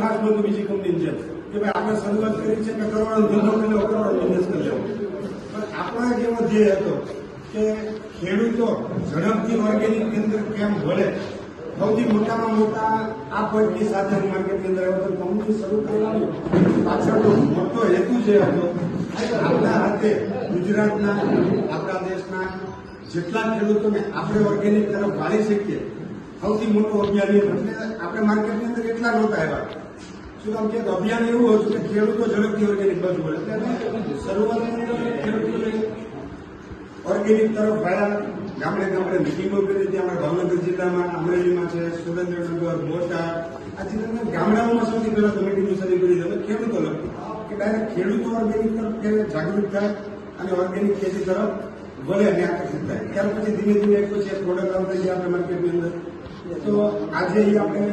Fast બધું બીજી company છે કે ભાઈ આપણે શરૂઆત કરી છે કે કરોડો ધંધો કર્યો કરોડો બિઝનેસ કરી લેવો પણ આપણા જેવો ધ્યેય હતો કે ખેડૂતો ઝડપથી ઓર્ગેનિક કેન્દ્ર કેમ ભળે સૌથી મોટામાં મોટા આ પોઈન્ટની સાથે માર્કેટની અંદર આવ્યો તો કંપની શરૂ કરવાની પાછળનો મોટો હેતુ જે હતો, આપણા હાથે ગુજરાતના, આપણા દેશના જેટલા ખેડૂતોને આપણે ઓર્ગેનિક તરફ વાળી શકીએ, સૌથી મોટો અભિયાન આપણે માર્કેટની અંદર એટલા નહોતા આવ્યા. અભિયાન એવું હતું કે ખેડૂતો ઝડપથી ઓર્ગેનિક બાજુ મળે એટલે શરૂઆતની અંદર ઓર્ગેનિક તરફ વાળા ગામડે ગામડે મિટિંગો કરી હતી. અમારા ભાવનગર જિલ્લામાં, અમરેલીમાં છે, સુરેન્દ્રનગર, બોટાદ. આ જિલ્લાના ગામડાઓમાં સૌથી પહેલા તો મિટિંગો શરૂ કરી હતી. ખેડૂતો કે ડાયરેક્ટ ખેડૂતો ઓર્ગેનિક તરફ જાગૃત થાય અને ઓર્ગેનિક ખેતી તરફ વળે અને આકર્ષિત થાય. ત્યાર પછી ધીમે ધીમે એક પછી પ્રોડક્ટ આવતા આપણે માર્કેટની અંદર. તો આજે આપણે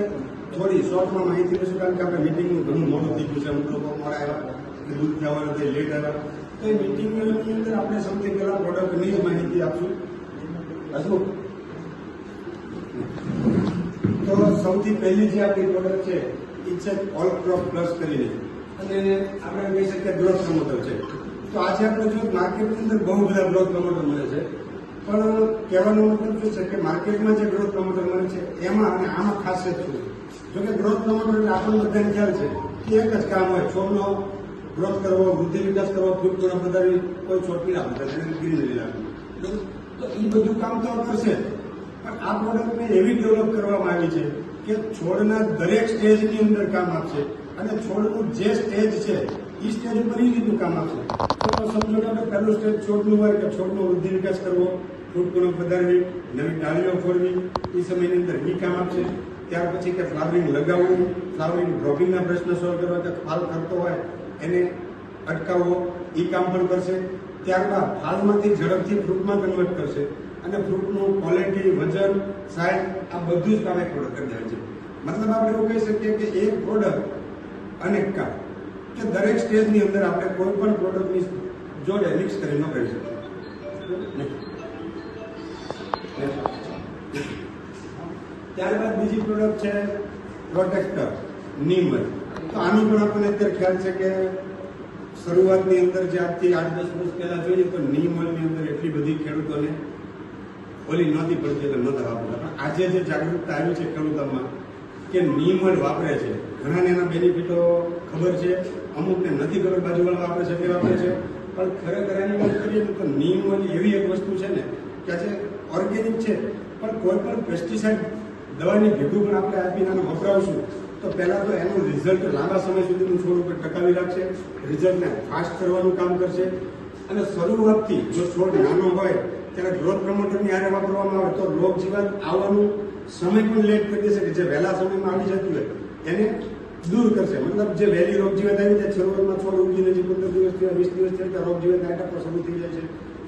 થોડી શોર્ટમાં માહિતી લઈશું કારણ કે આપણે મિટિંગનું ઘણું મોડું થઈ ગયું છે. અમુક લોકો મારા આવ્યા દૂધ જવાનું તે લેટ આવ્યા તો એ મિટિંગની અંદર આપણે સૌથી પહેલાં પ્રોડક્ટની જ માહિતી આપશું. હજુ તો સૌથી પહેલી જે આપણી પ્રોડક્ટ છે, એ છે ઓલ ક્રોપ પ્લસ કરીને. અને આપણે કહી શકીએ ગ્રોથ પ્રમોટર છે. તો આજે આપણે જો માર્કેટની અંદર બહુ બધા ગ્રોથ પ્રમોટર મળે છે. પણ કહેવાનો મતલબ શું છે કે માર્કેટમાં જે ગ્રોથ પ્રમોટર મળે છે, એમાં અને આમાં ખાસિયત શું? છે જો કે ગ્રોથ નંબર એટલે આપણને બધાને ખ્યાલ છે કે એક જ કામ હોય, છોડનો ગ્રોથ કરવો, વૃદ્ધિ વિકાસ કરવો ફૂટ ગુણ વધારવી કોઈ છોડની તેને ગ્રીનરી રાખવી. તો એ બધું કામ તો કરશે પણ આ પ્રોડક્ટને એવી ડેવલપ કરવામાં આવી છે કે છોડના દરેક સ્ટેજની અંદર કામ આપશે. અને છોડનું જે સ્ટેજ છે એ સ્ટેજ ઉપર એ રીતનું કામ આપશે. તો સમજો કે પહેલું સ્ટેજ છોડનું હોય કે છોડનો વૃદ્ધિ વિકાસ કરવો ફ્રૂટ ગુણ વધારવી નવી ડાળીઓ ફોડવી એ સમયની અંદર એ કામ આપશે. ત્યાર પછી કે ફ્લાવરિંગ લગાવવું, ફ્લાવરિંગ ડ્રોપિંગના પ્રશ્ન સોલ્વ કરવા કે ફાલ કરતો હોય એને અટકાવવો એ કામ પણ કરશે. ત્યારબાદ ફાલમાંથી ઝડપથી ફ્રૂટમાં કન્વર્ટ કરશે અને ફ્રૂટનું ક્વોલિટી વજન સાઇઝ આ બધું જ કામ એક પ્રોડક્ટ જાય છે. મતલબ આપણે એવું કહી શકીએ કે એક પ્રોડક્ટ અનેક કામ. કે દરેક સ્ટેજની અંદર આપણે કોઈ પણ પ્રોડક્ટની જોડે મિક્સ કરી ન કરી શકીએ. ત્યારબાદ બીજી પ્રોડક્ટ છે પ્રોટેક્ટર નીમલ તો આનું પણ આપણને અત્યારે ખ્યાલ છે કે શરૂઆતની અંદર જે આજથી આઠ દસ વર્ષ પહેલા જોઈએ તો નિયમનની અંદર એટલી બધી ખેડૂતોને ઓલી નહોતી પડતી એટલે નહોતા વાપરતા. પણ આજે જે જાગૃતતા આવી છે ખેડૂતોમાં કે નિયમન વાપરે છે, ઘણાને એના બેનિફિટો ખબર છે, અમુકને નથી ખબર બાજુવાળા વાપરે છે, તે વાપરે છે. પણ ખરેખર એની વાત કરીએ તો નિયમન એવી એક વસ્તુ છે ને, કે આજે ઓર્ગેનિક છે, પણ કોઈ પણ પેસ્ટિસાઇડ દવાની ભેગું પણ આપણે આપીને આને વપરાવશું. તો પહેલાં તો એનું રિઝલ્ટ લાંબા સમય સુધીનું છોડ ઉપર ટકાવી રાખશે. રિઝલ્ટને ફાસ્ટ કરવાનું કામ કરશે. અને શરૂઆતથી જો છોડ નાનો હોય, ત્યારે ગ્રોથ પ્રમોટરની આરે વાપરવામાં આવે તો રોગ જીવાત આવવાનું સમય પણ લેટ કરી દેશે કે જે વહેલા સમયમાં આવી જતું હોય, એને દૂર કરશે. મતલબ જે વહેલી રોગ જીવાત આવી જાય, શરૂઆતમાં છોડ ઉગીને જે પંદર દિવસ થયા, વીસ દિવસ થયા, ત્યાં રોગ જીવાત આટા પર શરૂ થઈ જાય છે.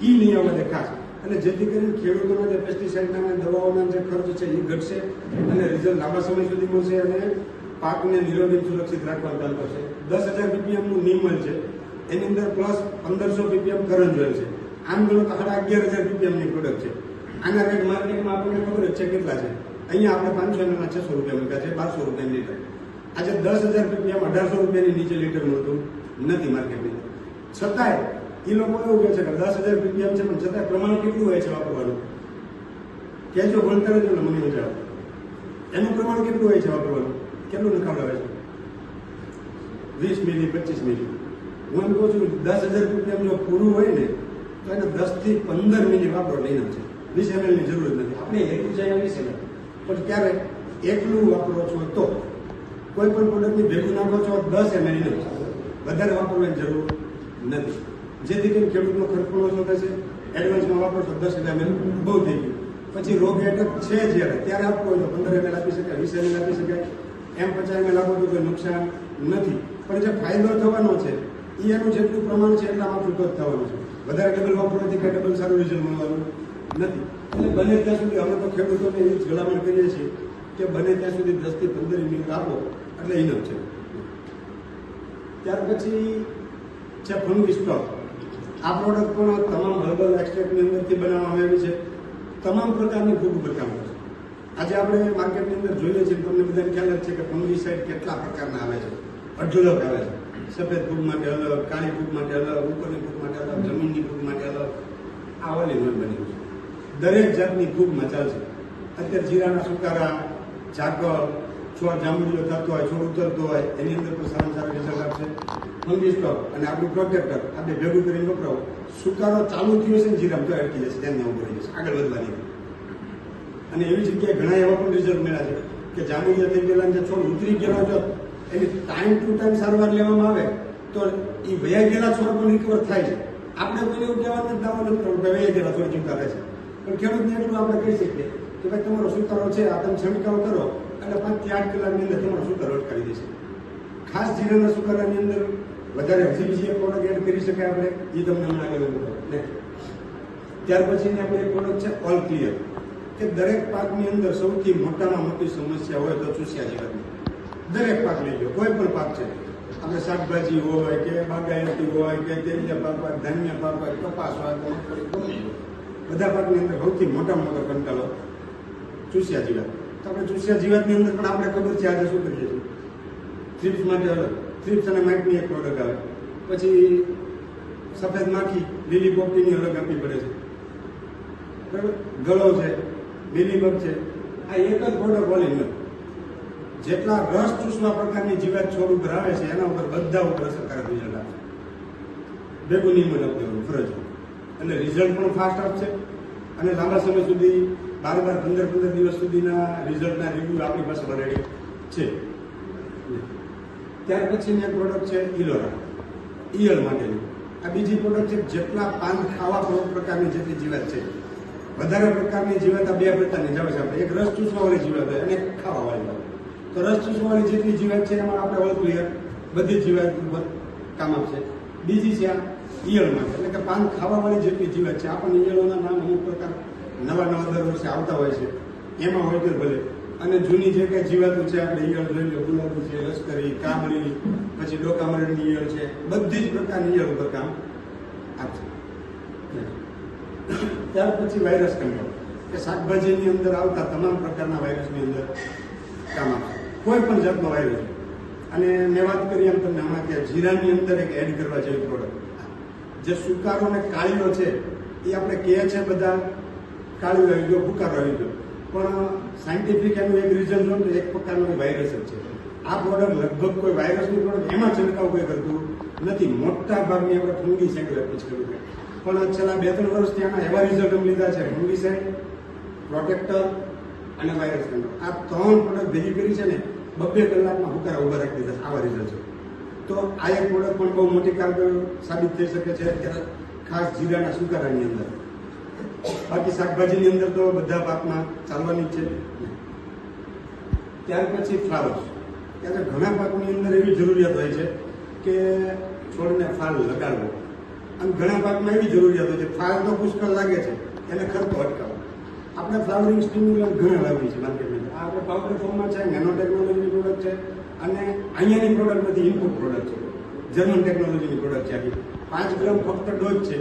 એ આવે ખાસ. અને જેથી કરીને ખેડૂતોના જે પેસ્ટિસાઇડના દવાઓના જે ખર્ચ છે એ ઘટશે અને રિઝલ્ટ લાંબા સમય સુધી મળશે અને પાકને નિરોગી સુરક્ષિત રાખવાનું કામ કરશે. દસ હજાર પીપીએમનું નિયમન છે. એની અંદર પ્લસ પંદરસો પીપીએમ કરંટ જોયેલ છે. આમ ગણો તો સાડા અગિયાર હજાર પીપીએમની પ્રોડક્ટ છે. આના રેટ માર્કેટમાં આપણને ખબર જ છે કેટલા છે. અહીંયા આપણે પાંચસો એમએલના છસો રૂપિયા મૂક્યા છે, બારસો રૂપિયા લીટર. આજે દસ હજાર પીપીએમ અઢારસો રૂપિયાની નીચે લીટર મળતું નથી માર્કેટની છતાંય એ લોકો એવું કહે છે કે દસ હજાર પીપીએમ છે, પણ છતાં પ્રમાણ કેટલું હોય છે વાપરવાનું? કહેજો ભણતર જ મને મજા એનું પ્રમાણ કેટલું હોય છે વાપરવાનું? કેટલું નખાવડાવે છે? વીસ મિલી, પચીસ મિલી. હું એમ કહું છું દસ હજાર પીપીએમ જો પૂરું હોય ને, તો એને દસથી પંદર મિલી વાપરો લઈને છે વીસ એમએલની જરૂર નથી. આપણે એટલું જાય વીસ એમએલ પણ ક્યારે એકલું વાપરો છો તો? કોઈ પણ પ્રોડક્ટની ભેગું નાખો છો, દસ એમએલ નથી વધારે વાપરવાની જરૂર નથી. જેથી કરીને ખેડૂતનો ખર્ચ પણ ઓછો થશે એડવાન્સમાં વાપરો તો દસ એમએલ બહુ થઈ ગયું. પછી રોગ એટક છે જ્યારે, ત્યારે આપવો હોય તો પંદર એમએલ આપી શકાય, વીસ એમએલ આપી શકાય. એમ પચાસ એમએલ આપો તો નુકસાન નથી. પણ જે ફાયદો થવાનો છે એ એનું જેટલું પ્રમાણ છે એટલામાં જ થવાનું છે. વધારે ડબલ વાપરવાથી કાંઈ ડબલ સારું રિઝલ્ટ મળવાનું નથી. એટલે બને ત્યાં સુધી અમે તો ખેડૂતોને એવી ભલામણ કરીએ છીએ કે બને ત્યાં સુધી દસથી પંદર મિનિટ આપો, એટલે ઇનફ છે. ત્યાર પછી છે ફંગી સ્ટોક આ પ્રોડક્ટ પણ તમામ હર્બલ એક્સ્ટ્રેક્ટની અંદરથી બનાવવામાં આવી છે. તમામ પ્રકારની ફૂગ બતાવે છે. આજે આપણે માર્કેટની અંદર જોઈએ છીએ, તમને બધાને ખ્યાલ જ છે કે ફંગીસાઇડ કેટલા પ્રકારના આવે છે. અઢળક આવે છે. સફેદ ફૂગ માટે અલગ, કાળી ફૂગ માટે અલગ, ઉપરની ફૂગ માટે અલગ, જમીનની ફૂગ માટે અલગ. આ ઓલી નોંધ બની છે. દરેક જાતની ફૂગ ચાલશે અત્યારે જીરાના સુકારા ઝાકળ છોડ જાંબુડીઓ થતો હોય, છોડ ઉતરતો હોય, એની અંદર પણ સારા સારા રિઝલ્ટ આપશે? ફંગી સ્ટોક અને આપણું પ્રોટેક્ટર આપણે ભેગું કરીને વપરાવો. સુકારો ચાલુ થયો છે ને જીરામ, તો અટકી જશે, તેમને ઊભો રહી જશે આગળ વધવાની. અને એવી જગ્યાએ ઘણા એવા પણ રિઝલ્ટ મળ્યા છે કે જાંબુડિયા થઈ ગયેલા જે છોડ ઉતરી ગયેલો જો એની ટાઈમ ટુ ટાઈમ સારવાર લેવામાં આવે, તો એ વયા ગયેલા છોડ પણ રિકવર થાય છે. આપણે કોઈને એવું કહેવાનું જ દાવો નથી કરવું કે વયા ગયેલા છોડ ચિંતા રહે છે. પણ ખેડૂતને એટલું આપણે કહી શકીએ કે ભાઈ, તમારો સુકારો છે, આ તમે છંટકાવ કરો એટલે પાંચ ચાર કલાકની અંદર તમારો સુકારો કરી દેશે ખાસ જીરાના સુકારાની અંદર વધારે એક પ્રોડક્ટ એડ કરી શકાય આપણે, એ તમને હમણાં આગળ ને ત્યાર પછીની આપણે એક પ્રોડક્ટ છે ઓલ ક્લિયર કે દરેક પાકની અંદર સૌથી મોટામાં મોટી સમસ્યા હોય તો ચૂસ્યા જીરાની. દરેક પાક લઈ લો, કોઈ પણ પાક છે. આપણે શાકભાજી હોય કે બાગાયતી હોય કે તેલીય પાક હોય, ધાન્ય પાક હોય, કપાસ હોય ગમે બધા પાકની અંદર સૌથી મોટામાં મોટો કંટાળો ચૂસ્યા તો આપણે ચૂસ્યા જીવાતની અંદર પણ આપણે ખબર છે, આજે શું કરીએ છીએ. થ્રીપ્સ માટે અલગ. થ્રીપ્સ અને માઇટની એક પ્રોડક્ટ આવે. પછી સફેદ માખી, લીલી પોપટીની અલગ આપવી પડે છે. બરાબર? ગળો છે, લીલી મિલીબગ છે. આ એક જ પ્રોડક્ટ ઓલી જેટલા રસ ચૂસવા પ્રકારની જીવાત છોડ ઉપર આવે છે, એના ઉપર બધા ઉપર અસરકારક રિઝલ્ટ છે ભેગું નિયમન આપવાનું ફરજ અને રિઝલ્ટ પણ ફાસ્ટ આપશે અને લાંબા સમય સુધી, બાર બાર પંદર પંદર દિવસ સુધીના રિઝલ્ટના રિવ્યુ આપણી પાસે ભરેલી છે. ત્યાર પછીની એક પ્રોડક્ટ છે ઇલોરા ઈયળ માટેની. આ બીજી પ્રોડક્ટ છે જેટલા પાન ખાવા પ્રકારની જેટલી જીવાત છે. વધારે પ્રકારની જીવાત બે પ્રકારની જાવ છે આપણે. એક રસ ચૂસવાવાળી જીવાત હોય અને ખાવાવાળી તો રસ ચૂસવાવાળી જેટલી જીવાત છે એમાં આપણે ઓલ ક્લિયર બધી જીવાત કામ આપશે. બીજી છે આ ઈયળ માટે. એટલે કે પાન ખાવાવાળી જેટલી જીવાત છે આપણને ઈયળોના નામ અમુક પ્રકાર નવા નવા દર વર્ષે આવતા હોય છે. એમાં હોય તો ભલે. અને જૂની જે કઈ જીવાતું છે, આપણે ઈયળ જોઈ લો, ગુલાબી છે, લશ્કરી કામળી પછી ડોકામરણની ઈયળ છે, બધી જ પ્રકારની ઈયળ ઉપર કામ આપશે ત્યાર પછી વાયરસ કંટ્રોલ કે શાકભાજીની અંદર આવતા તમામ પ્રકારના વાયરસની અંદર કામ આપશે કોઈ પણ જાતનો વાયરસ અને મેં વાત કરી એમ તમને હમણાં કે જીરાની અંદર એક એડ કરવા જેવી પ્રોડક્ટ જે સુકારો અને કાળીઓ છે, એ આપણે કહે છે બધા કાળીઓ આવી ગયો ફુકારો આવી ગયો. પણ સાયન્ટિફિક એનું એક રીઝન જો એક પ્રકારનો વાયરસ જ છે. આ પ્રોડક્ટ લગભગ કોઈ વાયરસની પ્રોડક્ટ એમાં છંટકાવ કોઈ કરતું નથી. મોટા ભાગની આપણે ફૂંગી સાઈડ આપી છે. પણ છેલ્લા બે ત્રણ વર્ષથી આના એવા રિઝલ્ટ લીધા છે. ફૂંગી સાઈડ પ્રોટેક્ટર અને વાયરસ કંટ્રોલ આ ત્રણ પ્રોડક્ટ ભેગી કરી છે ને, બબ્બે કલાકમાં હુકારા ઊભા રાખી દીધા. આવા રિઝલ્ટ છે. તો આ એક પ્રોડક્ટ પણ બહુ મોટી કારગર સાબિત થઈ શકે છે અત્યારે ખાસ જીરાના સુકારાની અંદર. બાકી શાકભાજીની અંદર તો બધા પાકમાં ચાલવાની છે. ત્યાર પછી ફ્લાવર્સ. ત્યારે ઘણા પાકની અંદર એવી જરૂરિયાત હોય છે કે છોડને ફાલ લગાડવો. અને ઘણા પાકમાં એવી જરૂરિયાત હોય છે, ફાલ તો પુષ્કળ લાગે છે, એને ખર્ચો અટકાવો આપણે ફ્લાવરિંગ સ્ટીમ ઘણા લાવી છે માર્કેટમાં આ આપણે પાવડર ફોર્મમાં છે નેનો ટેકનોલોજીની પ્રોડક્ટ છે અને અહીંયાની પ્રોડક્ટ બધી ઇમ્પોર્ટ પ્રોડક્ટ છે. જર્મન ટેકનોલોજીની પ્રોડક્ટ છે આખી. પાંચ ગ્રામ ફક્ત ડોઝ છે.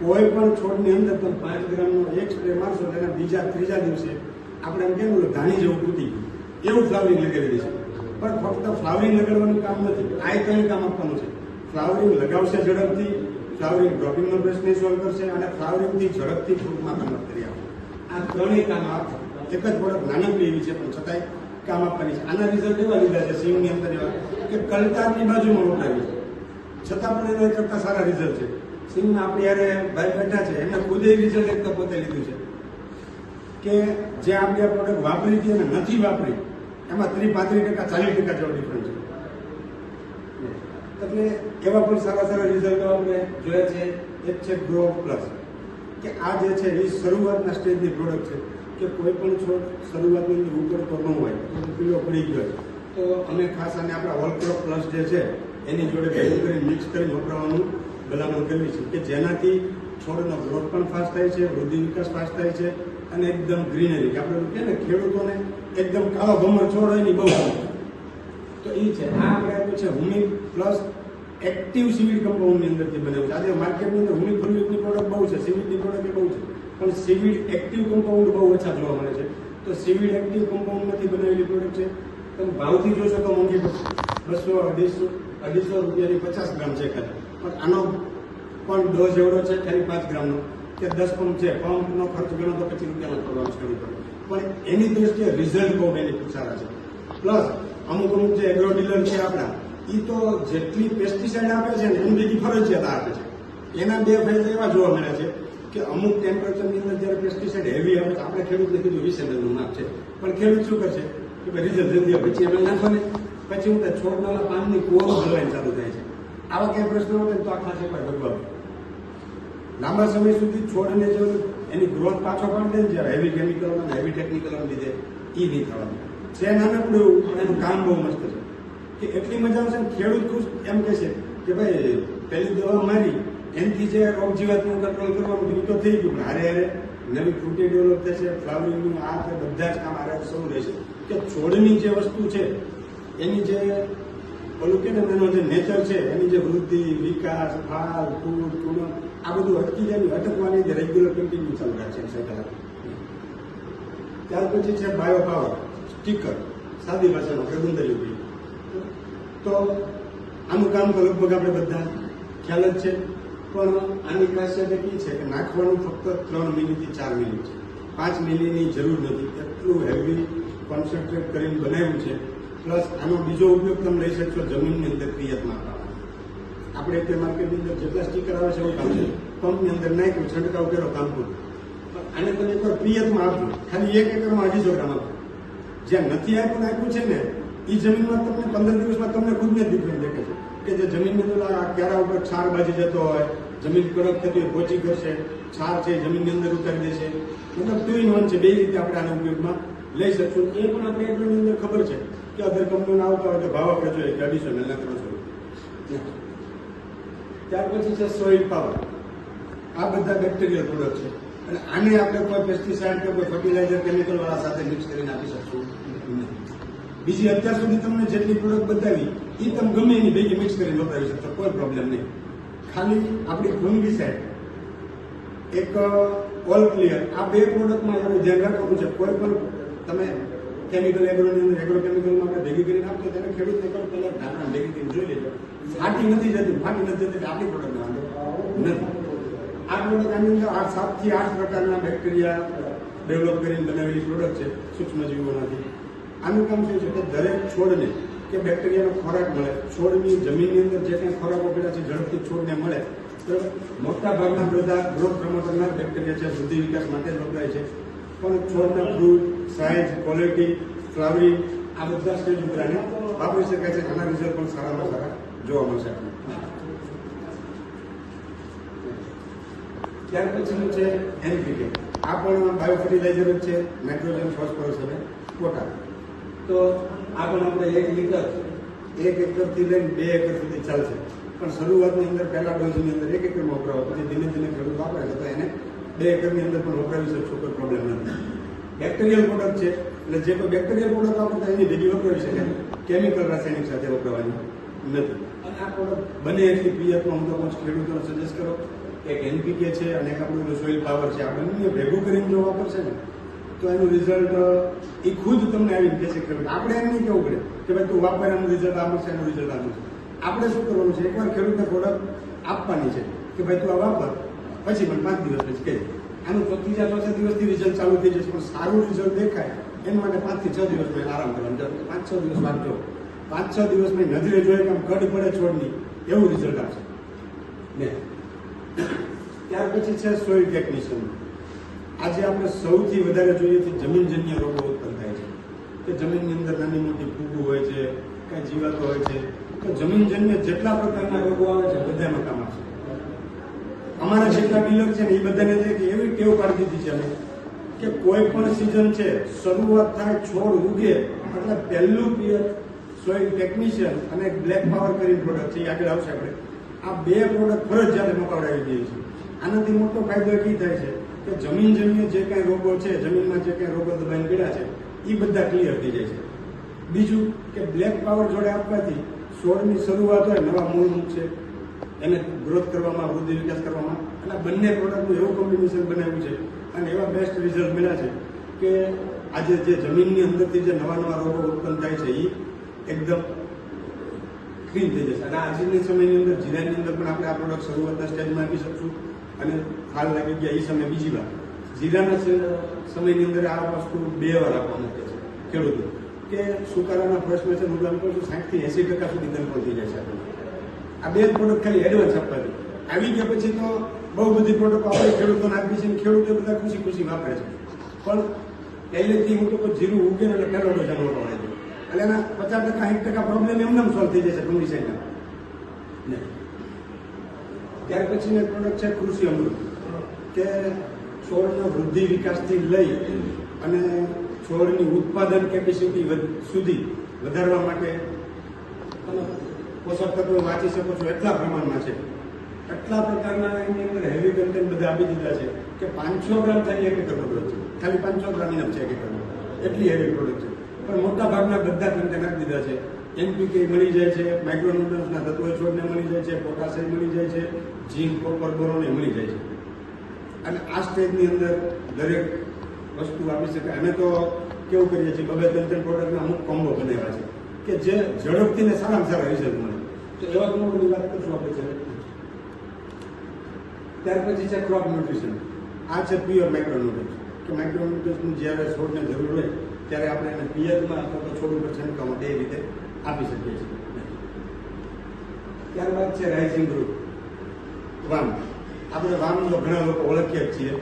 કોઈ પણ છોડની અંદર તમે પાંચ ગ્રામનો એક સ્પ્રે મારશો તેના બીજા ત્રીજા દિવસે આપણે એમ કેમ ધાણી જેવું તૂટી એવું ફ્લાવરિંગ લગાવી દેશે પણ ફક્ત ફ્લાવરિંગ લગાડવાનું કામ નથી. આ ત્રણ કામ આપવાનું છે. ફ્લાવરિંગ લગાવશે ઝડપથી ફ્લાવરિંગ ડ્રોપિંગનો પ્રશ્ન સોલ્વ કરશે અને ફ્લાવરિંગથી ઝડપથી ફ્રૂટમાં કન્વર્ટ કરી આપશે. આ ત્રણેય કામ એક જ પ્રોડક્ટ નાનકડી એવી છે, પણ છતાંય કામ આપવાની છે. આના રિઝલ્ટ એવા લીધા છે સિંગની અંદર એવા કે કલતારની બાજુમાં ઉઠાવી છતાં પણ એના કરતા સારા રિઝલ્ટ છે. સિંહના આપણે યારે ભાઈ બેઠા છે, એમને ખુદે રિઝલ્ટ એક તો પોતે લીધું છે. કે જે આપણે આ પ્રોડક્ટ વાપરી હતી અને નથી વાપરી, એમાં ત્રીસ પાંત્રીસ ટકા, ચાલીસ ટકા જેવો ડિફરન્સ છે. એટલે એવા પણ સારા સારા રિઝલ્ટો આપણે જોયા છે. એક છે ગ્રો પ્લસ કે આ જે છે, એ શરૂઆતના સ્ટેજની પ્રોડક્ટ છે. કે કોઈ પણ છોડ શરૂઆતની અંદર ઉતરતો ન હોય, તો પીળો પડી ગયો. તો અમે ખાસ અને આપણા ઓલક્રોપ પ્લસ જે છે, એની જોડે ભેગું કરી મિક્સ કરી વપરાવાનું ભલામણ કરવી છે કે જેનાથી છોડનો ગ્રોથ પણ ફાસ્ટ થાય છે, વૃદ્ધિ વિકાસ ફાસ્ટ થાય છે અને એકદમ ગ્રીનરી કે આપણે કહે ને ખેડૂતોને એકદમ કાળો ભમર છોડ હોય ને બહુ તો એ છે. આ આપણે આપ્યું છે હુમિક પ્લસ એક્ટિવ સિવિલ કમ્પાઉન્ડની અંદરથી બનેલું છે. આજે માર્કેટની અંદર હુમિક ફ્લુઇડની પ્રોડક્ટ બહુ છે સીવીડની પ્રોડક્ટ બહુ છે પણ સિવિડ એક્ટિવ કમ્પાઉન્ડ બહુ ઓછા જોવા મળે છે. તો સિવિડ એક્ટિવ કમ્પાઉન્ડમાંથી બનાવેલી પ્રોડક્ટ છે. તમે ભાવથી જોશો તો મોંઘી પડશે. બસો, અઢીસો અઢીસો રૂપિયાની પચાસ ગ્રામ છે ખાલી. પણ આનો પણ ડોઝ એવડો છે, ખાલી પાંચ ગ્રામનો. કે દસ પંપ છે. પંપનો ખર્ચ ગણો તો પચીસ રૂપિયાનો કરવાનો છે. ખેડૂતો પણ એની દ્રષ્ટિએ રિઝલ્ટ બહુ બેનિફિટ સારા છે. પ્લસ અમુક અમુક જે એગ્રો ડીલર છે આપણા એ તો જેટલી પેસ્ટિસાઇડ આપે છે ને, એની બીજી ફરજિયાત આપે છે. એના બે ફાયદા એવા જોવા મળ્યા છે. કે અમુક ટેમ્પરેચરની અંદર જ્યારે પેસ્ટિસાઇડ હેવી આવે આપણે ખેડૂતને કીધું વીસ એમએલનું નાખ છે. પણ ખેડૂત શું કરશે? કે ભાઈ રિઝલ્ટ જલ્દી આવે. પછી એમએલ નાખો ને. પછી હું છોડના પાનની કોરો ભરવાની ચાલુ થાય છે. આવા ક્યાંય પ્રશ્નો હોય તો આ ખાસ એકવાર ભગવાન. લાંબા સમય સુધી છોડને જો એની ગ્રોથ પાછો પાડી દે જ્યારે હેવી કેમિકલ અને હેવી ટેકનિકલ લીધે એ નહીં થવાનું. છે નાનકડું એવું, પણ એનું કામ બહુ મસ્ત છે. કે એટલી મજા આવશે ને, ખેડૂત ખુશ એમ કહેશે કે ભાઈ પેલી દવા મારી એનાથી જે રોગ જીવાતનું કંટ્રોલ કરવાનું હતું તો થઈ ગયું હારે હારે નવી ફ્રૂટી ડેવલપ થશે ફ્લાવરિંગનું આ તે બધા જ કામ હારે સૌ રહેશે. કે છોડની જે વસ્તુ છે, એની જે ઓલું કે એનો જે નેચર છે, એની જે વૃદ્ધિ, વિકાસ, ફાલ, ફૂલ ફૂલ, આ બધું અટકી જાય અટકવાની જે રેગ્યુલર કન્ટિન્યુ ચાલુ છે સરકાર ત્યાર પછી છે બાયો પાવર સ્ટીકર સાદી ભાષામાં પ્રબંધ ગુંદરી તો આનું કામ તો લગભગ આપણે બધા, ખ્યાલ જ છે. પણ આની ખાસિયત એટલી છે કે નાખવાનું ફક્ત ત્રણ મિલીથી ચાર મિલી છે. પાંચ મિલીની જરૂર નથી. એટલું હેવી કોન્સન્ટ્રેટ કરીને બનાવ્યું છે. પ્લસ આનો બીજો ઉપયોગ તમે લઈ શકશો જમીનની અંદર પિયતમાં આપણે તે માર્કેટની અંદર જેટલા સ્ટીકર આવે છે એવું કામ છે પંપની અંદર નાખ્યું, છંટકાવ કર્યો, કામ પૂરું. આને તમે એકવાર પિયતમાં આપજો. ખાલી એક એકરમાં અઢીસો ગ્રામ આપજો. જ્યાં નથી આપ્યું, નાખ્યું છે ને એ જમીનમાં તમને પંદર દિવસમાં તમને ખુદને ડિફરન્ટ કે જે જમીનની આ ક્યારા ઉપર છાર બાજી જતો હોય, જમીન કડક થતી હોય, પોચી કરશે છાર છે જમીનની અંદર ઉતારી દેશે મતલબ ટુ ઇન વન છે, બે રીતે આપણે આના ઉપયોગમાં લઈ શકશું. એ પણ આપણે એટલું અંદર ખબર છે કે અધર કંપનીઓના આવતા હોય તો ભાવ આપણે જોઈએ, કે અઢીસો ને ત્રણસો ત્યાર પછી છે સોઇલ પાવર આ બધા બેક્ટેરિયલ પ્રોડક્ટ છે. અને આને આપણે કોઈ પેસ્ટિસાઇડ કે કોઈ ફર્ટિલાઇઝર કેમિકલ વાળા સાથે મિક્સ કરીને આપી શકશું. બીજી અત્યાર સુધી તમને જેટલી પ્રોડક્ટ બતાવી એ તમે ગમે એની ભેગી મિક્સ કરીને વપરાવી શકશો કોઈ પ્રોબ્લેમ નહીં. ખાલી આપણી ફંગીસાઇડ એક ઓલ ક્લિયર આ બે પ્રોડક્ટમાં આપણે ધ્યાન રાખવાનું છે. કોઈ પણ તમે કેમિકલ એગ્રોની અંદર એગ્રો કેમિકલમાં આપણે ભેગી કરીને આપતો તેને ખેડૂતને કહો પહેલા ધારણા ભેગી કરીને જોઈ લેજો. ફાટી નથી જતી, ફાટી નથી જતી આપણી પ્રોડક્ટ વાંધો નથી. આ પ્રોડક્ટ આની અંદર આઠ સાતથી આઠ પ્રકારના બેક્ટેરિયા ડેવલપ કરીને બનાવેલી પ્રોડક્ટ છે સૂક્ષ્મજીવોમાંથી આનું કામ શું છે કે દરેક છોડને કે બેક્ટેરિયાનો ખોરાક મળે. છોડની જમીનની અંદર જે કંઈ ખોરાક વગેરે છે, ઝડપથી છોડને મળે. તો મોટા ભાગના બધા ગ્રોથ પ્રમોટરના બેક્ટેરિયા છે વૃદ્ધિ વિકાસ માટે જ વપરાય છે. પણ છોડના ફ્રૂટ, સાઇઝ, ક્વોલિટી, ફ્લાવરિંગ આ બધા સ્ટેજ ઉપર આને વાપરી શકાય છે. આના રિઝલ્ટ પણ સારામાં સારા જોવા મળશે ત્યાર પછીનું છે? એનપીકે આ પણ બાયો ફર્ટિલાઇઝર જ છે નાઇટ્રોજન ફોસ્ફરસ અને પોટા તો આ પણ આપણે એક લીટર એક એકરથી લઈને બે એકર સુધી ચાલશે. પણ શરૂઆતની અંદર પહેલા ડોઝની અંદર એક એકરમાં વપરાવો. પછી ધીમે ધીમે ખેડૂત વાપરે છે તો એને બે એકરની અંદર પણ વપરાવી શકશો, કોઈ પ્રોબ્લેમ નથી. બેક્ટેરિયલ પ્રોડક્ટ છે, એટલે જે કોઈ બેક્ટેરિયલ પ્રોડક્ટ વાપરતા એની ભેગી વપરાવી શકે કેમિકલ રાસાયણિક સાથે વપરાવાની નથી. અને આ પ્રોડક્ટ બને એટલી પિયતમાં હું તો કહું ખેડૂતોને સજેસ્ટ કરો એક એનપીકે છે અને એક આપણું સોઇલ પાવર છે, આ બંને ભેગું કરીને જો વાપરશે ને તો એનું રિઝલ્ટ એ ખુદ તમને આવીને કહેશે ખેડૂત આપણે એમ નહીં કહેવું પડે કે ભાઈ તું વાપર એનું રિઝલ્ટ આ છે, એનું રિઝલ્ટ આ છે. આપણે શું કરવાનું છે? એકવાર ખેડૂતને પ્રોડક્ટ આપવાની છે કે ભાઈ તું આ વાપર, પછી પણ પાંચ દિવસ પછી કહે આનું ત્રીજા, ચોથા દિવસથી રિઝલ્ટ ચાલુ થઈ જશે, પણ સારું રિઝલ્ટ દેખાય, એના માટે પાંચથી છ દિવસ મેં આરામ કરવાનો પાંચ, છ દિવસ વાંચો પાંચ, છ દિવસ મેં નજરે જોઈએ કે આમ કડ પડે છોડની, એવું રિઝલ્ટ આવશે ને. ત્યાર પછી છે સોઇલ ટેકનિશિયન આજે આપણે સૌથી વધારે જોઈએ છે જમીનજન્ય રોગો ઉત્પન્ન થાય છે. કે જમીનની અંદર નાની મોટી ફૂગું હોય છે, કઈ જીવાતો હોય છે. તો જમીનજન્ય જેટલા પ્રકારના રોગો આવે છે બધામાં કામ આવશે અમારા જેટલા બિલક છે ને, એ બધાને છે કે એવી ટેવ પાડી દીધી છે અમે કે કોઈ પણ સિઝન છે, શરૂઆત થાય, છોડ ઉગે, એટલે પહેલું પિયર સોઇલ ટેકનિશિયન અને બ્લેક પાવર કરીને પ્રોડક્ટ છે, એ આગળ આવશે આપણે. આ બે પ્રોડક્ટ ફરજિયાત મોકલાવી દઈએ છીએ. આનાથી મોટો ફાયદો એ થાય છે. કે જમીનજન્ય જે કાંઈ રોગો છે, જમીનમાં જે કાંઈ રોગો દબાઈને પીડા છે એ બધા ક્લિયર થઈ જાય છે. બીજું કે બ્લેક પાવર જોડે આપવાથી છોડની શરૂઆત હોય, નવા મૂળ છે. એને ગ્રોથ કરવામાં, વૃદ્ધિ વિકાસ કરવામાં. અને બંને પ્રોડક્ટનું એવું કોમ્બિનેશન બનાવ્યું છે અને એવા બેસ્ટ રિઝલ્ટ મળ્યા છે કે આજે જે જમીનની અંદરથી જે નવા નવા રોગો ઉત્પન્ન થાય છે એ એકદમ ક્લીન થઈ જશે. અને આજની સમયની અંદર જીરાની અંદર પણ આપણે આ પ્રોડક્ટ શરૂઆતના સ્ટેજમાં આપી શકશું. અને હાલ લાગી ગયા એ સમય બીજી વાર. જીરાના સમયની અંદર આ વસ્તુ બે વાર આપવાનું છે, ખેડૂતો. કે સુકારાના પ્રશ્ન છે હું કહું છું, સાઠથી એસી ટકા સુધી કંટ્રોલ થઈ જાય છે આ બે પ્રોડક્ટ ખાલી એડવાન્સ આપવા છે આવી ગયા પછી તો બહુ બધી પ્રોડક્ટ આપણે ખેડૂતોને આપી છે ખેડૂતો બધા ખુશી ખુશી વાપરે છે. પણ પહેલેથી હું તો જીરું ઉગે એટલે પહેલો ડોઝ છે. એટલે એના પચાસ ટકા, સાઠ ટકા પ્રોબ્લેમ એમને સોલ્વ થઈ જશે ફંગીસાઇડના ને ત્યાર પછીની પ્રોડક્ટ છે કૃષિ અમૃત, કે છોડના વૃદ્ધિ વિકાસથી લઈ અને છોડની ઉત્પાદન કેપેસિટી સુધી વધારવા માટે તમે પોષક તત્વો વાંચી શકો છો એટલા પ્રમાણમાં છે. એટલા પ્રકારના એની અંદર હેવી કન્ટેન્ટ બધા આપી દીધા છે કે પાંચસો ગ્રામ થાય એક એકર પ્રોડક્ટ છે. ખાલી પાંચસો ગ્રામ ઇનફ છે એક એકર એટલી હેવી પ્રોડક્ટ છે. પણ મોટા ભાગના બધા કન્ટેન્ટ આપી દીધા છે. એનપીકે મળી જાય છે માઇક્રોન્યુટ્રન્સના તત્વો છોડને મળી જાય છે પોટાશે મળી જાય છે ઝીંક કોપર બોરોને મળી જાય છે. અને આ સ્ટેજની અંદર દરેક વસ્તુ આપી શકે અમે તો કેવું કરીએ છીએ બબે ત્રણ પ્રોડક્ટના અમુક કોમ્બો બનાવ્યા છે કે જે ઝડપથી ને સારામાં સારા રિઝલ્ટ મળે. તો એવા કોમ્બોની વાત કરશું આપણે છે? ત્યાર પછી છે ક્રોપ ન્યુટ્રિશન આ છે પ્યોર માઇક્રોન્યુટ્રન્સ કે માઇક્રોન્યુટ્રન્સની જ્યારે છોડને જરૂર હોય, ત્યારે આપણે એને પિયતમાં અથવા તો છોડ ઉપર છંટકાવમાં બે રીતે આપી શકીએ છીએ. ત્યારબાદ છે રાઇઝિંગ ગ્રુપ વામ. આપણે વામ તો ઘણા લોકો ઓળખીએ જ છીએ.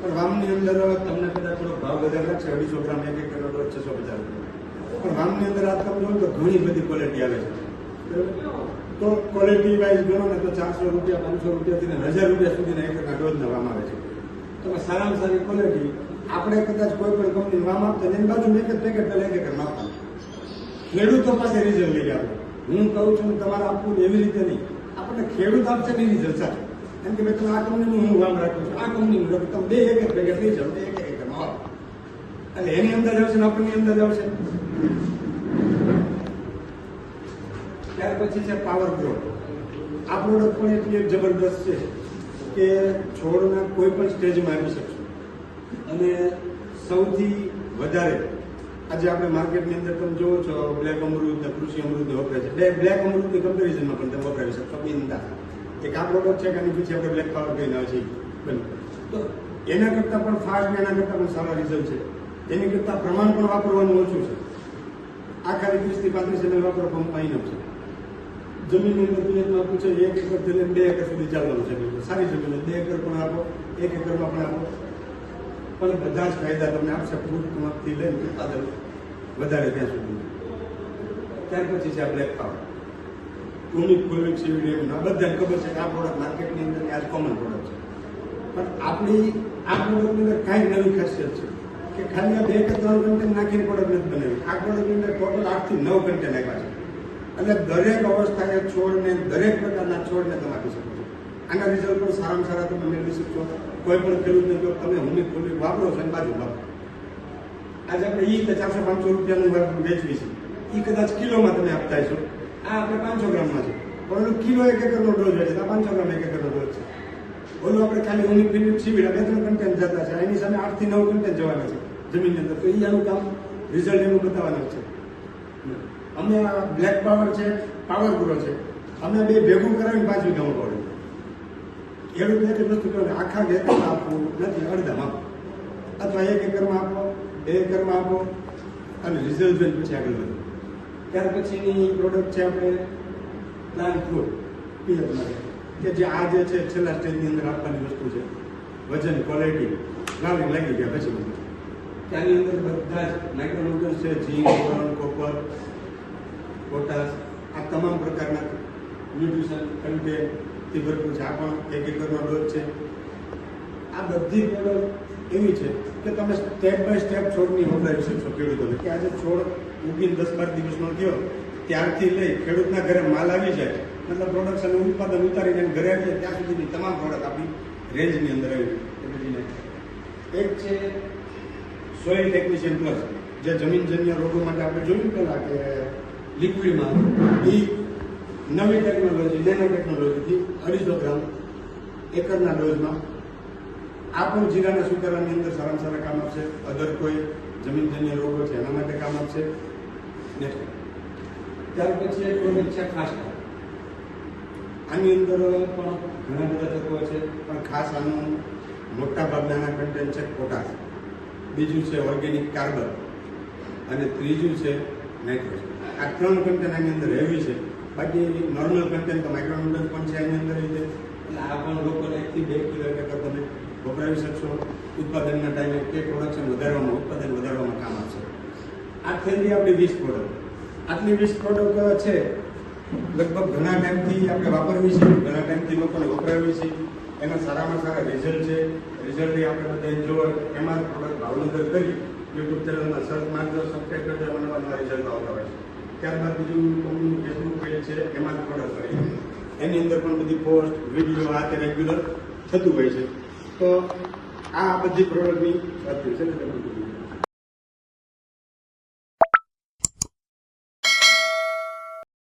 પણ વામની અંદર તમને કદાચ થોડો ભાવ વધારે લાગશે, અઢીસો ગ્રામ એક એક કિલો છસો પચાસ રૂપિયા પણ વામની અંદર આ તમને તો ઘણી બધી ક્વોલિટી આવે છે. તો ક્વોલિટી વાઇઝ ગણો ને તો ચારસો રૂપિયા, પાંચસો રૂપિયાથી હજાર રૂપિયા સુધીના એક એકના ડોઝના વામ આવે છે. તો સારામાં સારી ક્વોલિટી આપણે કદાચ કોઈ પણ કંપની વામ આપતા એની બાજુ એક જ પેકેટ પહેલા એક એક આપતા ખેડૂતો પાસે રિઝલ્ટ લઈ આપણે હું કહું છું તમારે આપવું એવી રીતે નહીં. આપણને ખેડૂત આપશે નહીં જલસા છે. એમ કે ભાઈ તમે આ કંપનીનું હું વામ રાખું છું. આ કંપનીનું રાખું તમે બે એક એક જાઓ, બે એક એક એકરમાં એટલે એની અંદર આવશે ને આપણની અંદર આવશે. ત્યાર પછી છે પાવર ગ્રો આ પ્રોડક્ટ પણ એટલી જબરદસ્ત છે કે છોડના કોઈ પણ સ્ટેજમાં આવી શકશે. અને સૌથી વધારે આજે આપણે માર્કેટની અંદર તમે જોવો છો બ્લેક અમૃત ને કૃષિ અમૃત વપરાય છે. બે બ્લેક અમૃતની કમ્પેરિઝનમાં પણ તમે વપરાવી છે, બિંદા. એક આ પ્રોડક્ટ છે કે આની પછી આપણે બ્લેક પાવર કહીને છે બને. તો એના કરતાં પણ ફાસ્ટ એના કરતાં પણ સારા રિઝલ્ટ છે. એની કરતાં પ્રમાણ પણ વાપરવાનું ઓછું છે. આ ખાલી ત્રીસથી પાંત્રીસ એમએલ વાપરો પણ ઇનફ છે. જમીનની અંદર પિયતમાં પૂછે, એક એકરથી લઈને બે એકર સુધી ચાલવાનું છે. સારી જમીન બે એકર પણ આપો, એક એકરમાં પણ આપો. પણ બધા જ ફાયદા તમને આપશે. ફૂટમાંથી લઈને ઉત્પાદન. વધારે ત્યાં સુધી ત્યાર પછી છે આ બ્લેક પાવર ટુનિક ફુલવિક સીવીડીએમ આ બધાને ખબર છે કે આ પ્રોડક્ટ માર્કેટની અંદર આજ કોમન પ્રોડક્ટ છે. પણ આપણી આ પ્રોડક્ટની અંદર કાંઈ નવી ખાસિયત છે. કે ખાલી આ બે કે ત્રણ કન્ટેન્ટ નાખીને પ્રોડક્ટ નથી બનાવી. આ પ્રોડક્ટની અંદર ટોટલ આઠથી નવ કન્ટેન્ટ આપ્યા છે. એટલે દરેક અવસ્થાએ છોડને, દરેક પ્રકારના છોડને તમે આપી શકો છો. આના રિઝલ્ટ પણ સારામાં સારા તમે મેળવી શકશો કોઈ પણ ખેડૂતને જો તમે હુમિક ફૂલી વાપરો છો અને બાજુ વાપરો. આજે આપણે એ ચારસો પાંચસો રૂપિયાનું વેચવી છે. એ કદાચ કિલોમાં તમે આપતા હશો. આ આપણે પાંચસો ગ્રામમાં છે. ઓલું કિલો એક એકરનો ડોઝ હોય છે આ પાંચસો ગ્રામ એક એકરનો ડોઝ છે. ઓલું આપણે ખાલી ઓની સીવીડા બે ત્રણ કન્ટેન્ટ જતા છે એની સામે આઠથી નવ કન્ટેન્ટ જવાના છે જમીનની અંદર. તો એ આનું કામ રિઝલ્ટ એનું બતાવવાનું છે. અમે આ બ્લેક પાવર છે પાવર પૂરો છે. અમે બે ભેગું કરાવીને પાંચ વીઘામાં પડે. ખેડૂત એટલી કહે આખા ખેતરમાં આપવું નથી, અડધામાં. આપો અથવા એક એકરમાં આપો બે એકરમાં આપો અને રિઝલ્ટ જોઈને પછી આગળ વધો. ત્યાર પછીની પ્રોડક્ટ છે આપણે પ્લાન ફૂડ પિયત માટે. કે જે આ જે છે, છેલ્લા સ્ટેજની અંદર આપવાની વસ્તુ છે. વજન ક્વોલિટી ગાવી લાગી ગયા પછી બધું. ત્યાંની અંદર બધા જ માઇક્રોન્યુટ્રન્સ છે જીંક કોપર પોટાશ આ તમામ પ્રકારના ન્યુટ્રિશન કન્ટેન્ટથી ભરપૂર છે. આ પણ એક એકરનો ડોઝ છે. આ બધી પ્રોડક્ટ એવી છે કે તમે સ્ટેપ બાય સ્ટેપ છોડની વપરાવી શકશો ખેડૂતોને કે આજે છોડ ઉગીને દસ બાર દિવસનો થયો, ત્યારથી લઈ ખેડૂતના ઘરે માલ આવી જાય, મતલબ પ્રોડક્શન ઉત્પાદન ઉતારીને ઘરે આવી જાય ત્યાં સુધીની તમામ પ્રોડક્ટ આપણી રેન્જની અંદર આવી એક છે સોઇલ ટેકનિશિયન પ્લસ જે જમીનજન્ય રોગો માટે આપણે જોયું પેલા કે લિક્વિડમાં એ નવી ટેકનોલોજી નેનો ટેકનોલોજીથી અઢીસો ગ્રામ એકરના ડોઝમાં આ પણ જીરાના સુધારાની અંદર સારામાં સારા કામ આપશે. અધર કોઈ જમીનજન્ય રોગો છે, એના માટે કામ આપશે. ત્યાર પછી એક પ્રોડક્ટ છે ખાસ આની અંદર પણ ઘણા બધા તત્વો છે, પણ ખાસ આનું મોટા ભાગના કન્ટેન્ટ છે પોટાશ બીજું છે ઓર્ગેનિક કાર્બન અને ત્રીજું છે નાઇટ્રોજન આ ત્રણ કન્ટેન્ટ આની અંદર હેવી છે. બાકી નોર્મલ કન્ટેન્ટ તો માઇક્રોન્યુટ્રન્સ પણ છે આની અંદર એટલે આ પણ લોકોને એકથી બે કિલો એટલે તમે વપરાવી શકશો ઉત્પાદનના ટાઈમે તે પ્રોડક્શન વધારવામાં, ઉત્પાદન વધારવામાં કામ આવશે. આ થયેલી આપણી વીસ પ્રોડક્ટ આટલી વીસ પ્રોડક્ટ છે, લગભગ ઘણા ટાઈમથી આપણે વાપરવી છે, ઘણા ટાઈમથી લોકોને વપરાવી છે. એના સારામાં સારા રિઝલ્ટ છે. રિઝલ્ટ આપણે બધા એન્જોય એમાં પ્રોડક્ટ ભાવનગર કરી યુટ્યુબ ચેનલમાં સર્ચ મારજો સબસ્ક્રાઈબ કરજો મને નવા રિઝલ્ટ આવતા હોય છે. ત્યારબાદ બીજું કંપનીનું ફેસબુક પેજ છે, એમાં પ્રોડક્ટ કરી એની અંદર પણ બધી પોસ્ટ વીડિયો આ તે રેગ્યુલર થતું હોય છે. તો આ બધી પ્રોડક્ટની વાત છે તમે કીધું.